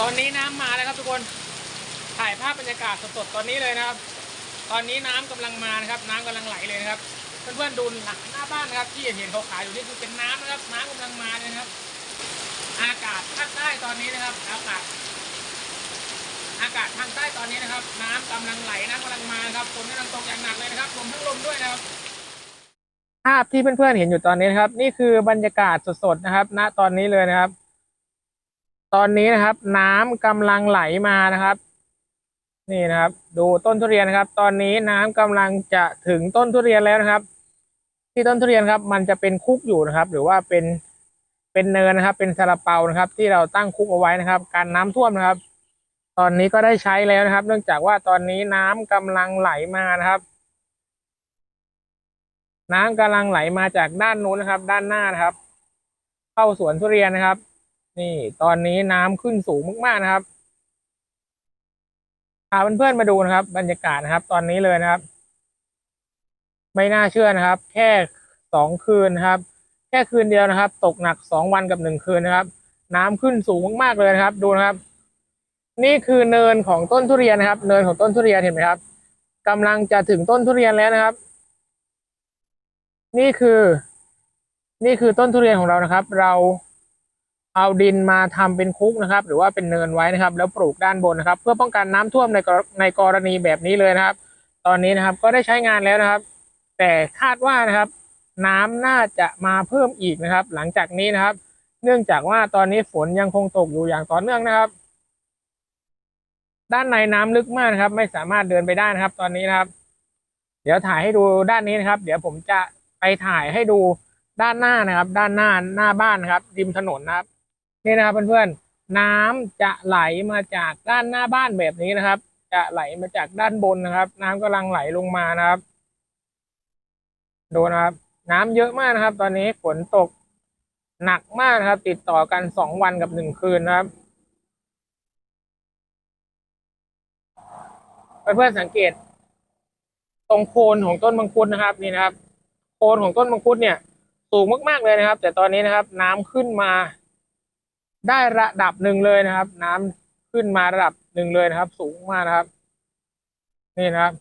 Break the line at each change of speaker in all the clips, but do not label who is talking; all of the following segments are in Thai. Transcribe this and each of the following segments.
ตอนนี้น้ำมาแล้วครับทุกคน ถ่ายภาพบรรยากาศสดๆตอนนี้เลยนะครับ ตอนนี้น้ำกำลังมานะครับ น้ำกำลังไหลเลยนะครับ เพื่อนๆดูหลังหน้าบ้านนะครับ ที่เห็นเขาขายอยู่นี่คือเป็นน้ำนะครับ น้ำกำลังมาเลยนะครับ อากาศภาคใต้ตอนนี้นะครับ อากาศ อากาศทางใต้ตอนนี้นะครับ น้ำกำลังไหลน้ำกำลังมาครับฝนกำลังตกอย่างหนักเลยนะครับลมทั้งลมด้วยนะครับภาพที่เพื่อนๆเห็นอยู่ตอนนี้นะครับ นี่คือบรรยากาศสดๆนะครับ ณตอนนี้เลยนะครับ ตอนนี้นะครับ น้ำกำลังไหลมานะครับ นี่นะครับ ดูต้นทุเรียนนะครับ ตอนนี้น้ำกำลังจะถึงต้นทุเรียนแล้วนะครับ ที่ต้นทุเรียนครับ มันจะเป็นคุกอยู่นะครับ หรือว่าเป็นเป็นเนินนะครับ เป็นซาลาเปานะครับ ที่เราตั้งคุกเอาไว้นะครับ การน้ำท่วมนะครับ ตอนนี้ก็ได้ใช้แล้วนะครับ เนื่องจากว่าตอนนี้น้ำกำลังไหลมานะครับ น้ำกำลังไหลมาจากด้านนู้นนะครับ ด้านหน้านะครับ เข้าสวนทุเรียนนะครับ นี่ตอนนี้น้ำขึ้นสูงมากๆนะครับพาเพื่อนๆมาดูนะครับ บรรยากาศนะครับ ตอนนี้เลยนะครับ ไม่น่าเชื่อนะครับ แค่สองคืนนะครับ แค่คืนเดียวนะครับ ตกหนักสองวันกับหนึ่งคืนนะครับ น้ำขึ้นสูงมากๆเลยนะครับ ดูนะครับ นี่คือเนินของต้นทุเรียนนะครับ เนินของต้นทุเรียนเห็นไหมครับกำลังจะถึงต้นทุเรียนแล้วนะครับ นี่คือ นี่คือต้นทุเรียนของเรานะครับ เรา เอาดินมาทำเป็นคุกนะครับ หรือว่าเป็นเนินไว้นะครับ แล้วปลูกด้านบนนะครับ เพื่อป้องกันน้ำท่วมในกรในกรณีแบบนี้เลยนะครับ ตอนนี้นะครับก็ได้ใช้งานแล้วนะครับ แต่คาดว่านะครับ น้ำน่าจะมาเพิ่มอีกนะครับ หลังจากนี้นะครับ เนื่องจากว่าตอนนี้ฝนยังคงตกอยู่อย่างต่อเนื่องนะครับ ด้านในน้ำลึกมากนะครับ ไม่สามารถเดินไปได้นะครับ ตอนนี้นะครับ เดี๋ยวถ่ายให้ดูด้านนี้นะครับ เดี๋ยวผมจะไปถ่ายให้ดูด้านหน้านะครับ ด้านหน้าหน้าบ้านนะครับริมถนนนะครับ นี่นะครับเพื่อนๆน้ำจะไหลมาจากด้านหน้าบ้านแบบนี้นะครับ จะไหลมาจากด้านบนนะครับ น้ำกำลังไหลลงมานะครับดูนะครับ น้ำเยอะมากนะครับ ตอนนี้ฝนตกหนักมากนะครับ ติดต่อกันสองวันกับหนึ่งคืนนะครับเพื่อนๆสังเกต ตรงโคนของต้นมังคุดนะครับนี่นะครับ โคนของต้นมังคุดเนี่ย สูงมากๆเลยนะครับ แต่ตอนนี้นะครับ น้ำขึ้นมา ได้ระดับหนึ่งเลยนะครับ น้ำขึ้นมาระดับหนึ่งเลยนะครับ สูงมากนะครับ นี่นะครับ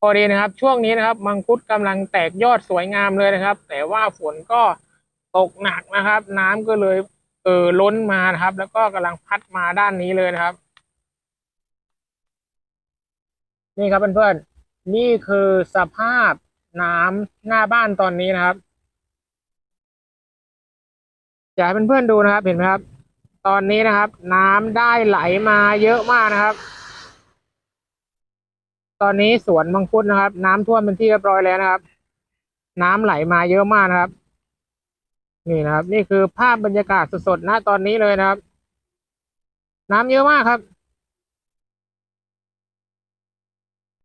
พอดีนะครับ ช่วงนี้นะครับ มังคุดกำลังแตกยอดสวยงามเลยนะครับ แต่ว่าฝนก็ตกหนักนะครับ น้ำก็เลยเออล้นมานะครับ แล้วก็กำลังพัดมาด้านนี้เลยนะครับ นี่ครับเพื่อนๆนี่คือสภาพน้ำหน้าบ้านตอนนี้นะครับ อยากให้เพื่อนๆดูนะครับเห็นไหมครับ ตอนนี้นะครับ น้ำได้ไหลมาเยอะมากนะครับ ตอนนี้สวนมังคุดนะครับ น้ำท่วมเป็นที่เรียบร้อยแล้วนะครับ น้ำไหลมาเยอะมากนะครับ นี่นะครับ นี่คือภาพบรรยากาศสดๆณตอนนี้เลยนะครับ น้ำเยอะมากครับ